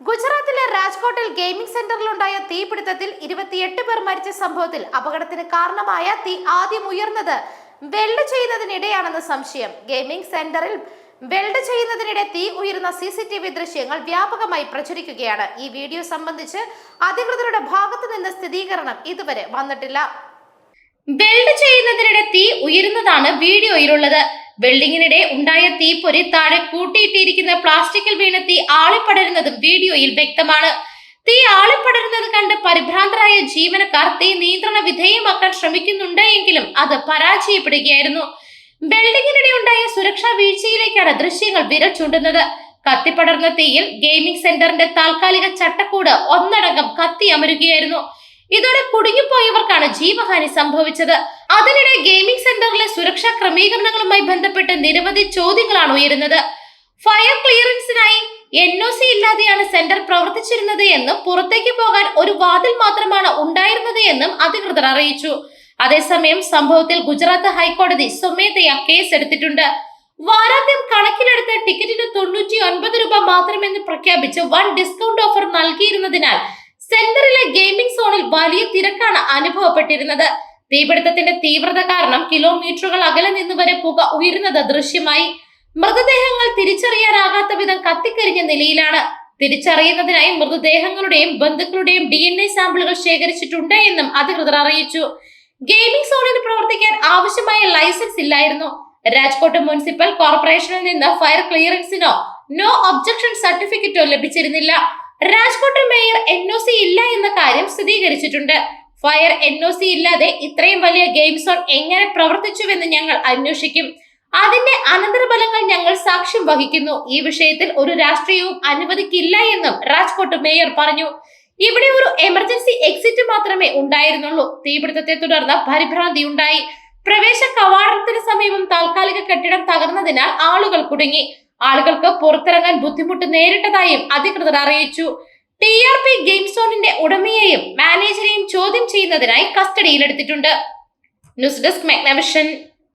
ഗുജറാത്തിലെ രാജ്കോട്ടിൽ ഗെയിമിംഗ് സെന്ററിലുണ്ടായ തീപിടുത്തത്തിൽ ഇരുപത്തിയെട്ട് പേർ മരിച്ച സംഭവത്തിൽ അപകടത്തിന് കാരണമായ തീ ആദ്യം ഉയർന്നത് വെൽഡ് ചെയ്യുന്നതിനിടെയാണെന്ന് സംശയം. ഗെയിമിംഗ് സെന്ററിൽ വെൽഡ് ചെയ്യുന്നതിനിടെ തീ ഉയരുന്ന സി സി ടി വി ദൃശ്യങ്ങൾ വ്യാപകമായി പ്രചരിക്കുകയാണ്. ഈ വീഡിയോ സംബന്ധിച്ച് അധികൃതരുടെ ഭാഗത്തു നിന്ന് സ്ഥിരീകരണം ഇതുവരെ വന്നിട്ടില്ല. വെൽഡ് ചെയ്യുന്നതിനിടെ തീ ഉയരുന്നതാണ് വീഡിയോയിലുള്ളത്. വെൽഡിങ്ങിനിടെ ഉണ്ടായ തീപ്പൊരി താഴെ കൂട്ടിയിട്ടിരിക്കുന്ന പ്ലാസ്റ്റിക്കിൽ വീണ തീ ആളിപ്പടരുന്നതും വീഡിയോയിൽ വ്യക്തമാണ്. തീ ആളിപ്പടരുന്നത് കണ്ട് പരിഭ്രാന്തരായ ജീവനക്കാർ തീ നിയന്ത്രണ വിധേയമാക്കാൻ ശ്രമിക്കുന്നുണ്ട് എങ്കിലും അത് പരാജയപ്പെടുകയായിരുന്നു. വെൽഡിങ്ങിനിടെ ഉണ്ടായ സുരക്ഷാ വീഴ്ചയിലേക്കാണ് ദൃശ്യങ്ങൾ വിരൽ ചൂണ്ടുന്നത്. കത്തിപ്പടർന്ന തീയിൽ ഗെയിമിംഗ് സെന്ററിന്റെ താൽക്കാലിക ചട്ടക്കൂട് ഒന്നടങ്കം കത്തി അമരുകയായിരുന്നു. ഇതോടെ കുടുങ്ങിപ്പോയവർക്കാണ് ജീവഹാനി സംഭവിച്ചത്. അതിനിടെ ഗെയിമിംഗ് സെന്ററിലെ സുരക്ഷാ ക്രമീകരണങ്ങളുമായി ബന്ധപ്പെട്ട് നിരവധി ചോദ്യങ്ങളാണ് ഉയരുന്നത്. ഫയർ ക്ലിയറൻസിനായി എൻ ഒ സി ഇല്ലാതെയാണ് സെന്റർ പ്രവർത്തിച്ചിരുന്നത് എന്നും പുറത്തേക്ക് പോകാൻ ഒരു വാതിൽ മാത്രമാണ് ഉണ്ടായിരുന്നത് എന്നും അധികൃതർ അറിയിച്ചു. അതേസമയം സംഭവത്തിൽ ഗുജറാത്ത് ഹൈക്കോടതി സ്വമേധയാ കേസ് എടുത്തിട്ടുണ്ട് വാരാന്ത്യം കണക്കിലെടുത്ത് ടിക്കറ്റിന് തൊണ്ണൂറ്റി ഒൻപത് രൂപ മാത്രമെന്ന് പ്രഖ്യാപിച്ച് വൺ ഡിസ്കൗണ്ട് ഓഫർ നൽകിയിരുന്നതിനാൽ സെന്ററിലെ ഗെയിമിംഗ് സോണിൽ വലിയ തിരക്കാണ് അനുഭവപ്പെട്ടിരുന്നത്. തീപിടുത്തത്തിന്റെ തീവ്രത കാരണം കിലോമീറ്ററുകൾ അകലെ നിന്ന് വരെ പുക ഉയരുന്നത് ദൃശ്യമായി. മൃതദേഹങ്ങൾ തിരിച്ചറിയാനാകാത്ത വിധം കത്തിക്കരിഞ്ഞ നിലയിലാണ്. തിരിച്ചറിയുന്നതിനായി മൃതദേഹങ്ങളുടെയും ബന്ധുക്കളുടെയും ഡി എൻ എ സാമ്പിളുകൾ ശേഖരിച്ചിട്ടുണ്ട് എന്നും അധികൃതർ അറിയിച്ചു. ഗെയിമിംഗ് സോണിൽ പ്രവർത്തിക്കാൻ ആവശ്യമായ ലൈസൻസ് ഇല്ലായിരുന്നു. രാജ്കോട്ട് മുനിസിപ്പൽ കോർപ്പറേഷനിൽ നിന്ന് ഫയർ ക്ലിയറൻസിനോ നോ ഒബ്ജക്ഷൻ സർട്ടിഫിക്കറ്റോ ലഭിച്ചിരുന്നില്ല. Rajkot mayor N O C ഇല്ല എന്ന കാര്യം സ്ഥിരീകരിച്ചിട്ടുണ്ട്. ഫയർ എൻ ഒ സി ഇല്ലാതെ ഇത്രയും വലിയ ഗെയിം സോൺ എങ്ങനെ പ്രവർത്തിച്ചുവെന്ന് ഞങ്ങൾ അന്വേഷിക്കും. അതിന്റെ അനന്തരഫലങ്ങൾ ഞങ്ങൾ സാക്ഷ്യം വഹിക്കുന്നു. ഈ വിഷയത്തിൽ ഒരു രാഷ്ട്രീയവും അനുവദിക്കില്ല എന്നും രാജ്കോട്ട് മേയർ പറഞ്ഞു. ഇവിടെ ഒരു എമർജൻസി എക്സിറ്റ് മാത്രമേ ഉണ്ടായിരുന്നുള്ളൂ. തീപിടുത്തത്തെ തുടർന്ന് പരിഭ്രാന്തി ഉണ്ടായി. പ്രവേശ കവാടത്തിന് സമീപം താൽക്കാലിക കെട്ടിടം തകർന്നതിനാൽ ആളുകൾ കുടുങ്ങി. ആളുകൾക്ക് പുറത്തിറങ്ങാൻ ബുദ്ധിമുട്ട് നേരിട്ടതായും അധികൃതർ അറിയിച്ചു. ടി ആർ പി ഗെയിം സോണിന്റെ ഉടമയെയും മാനേജരെയും ചോദ്യം ചെയ്യുന്നതിനായി കസ്റ്റഡിയിലെടുത്തിട്ടുണ്ട്. News desk മെഗ്നവിഷൻ.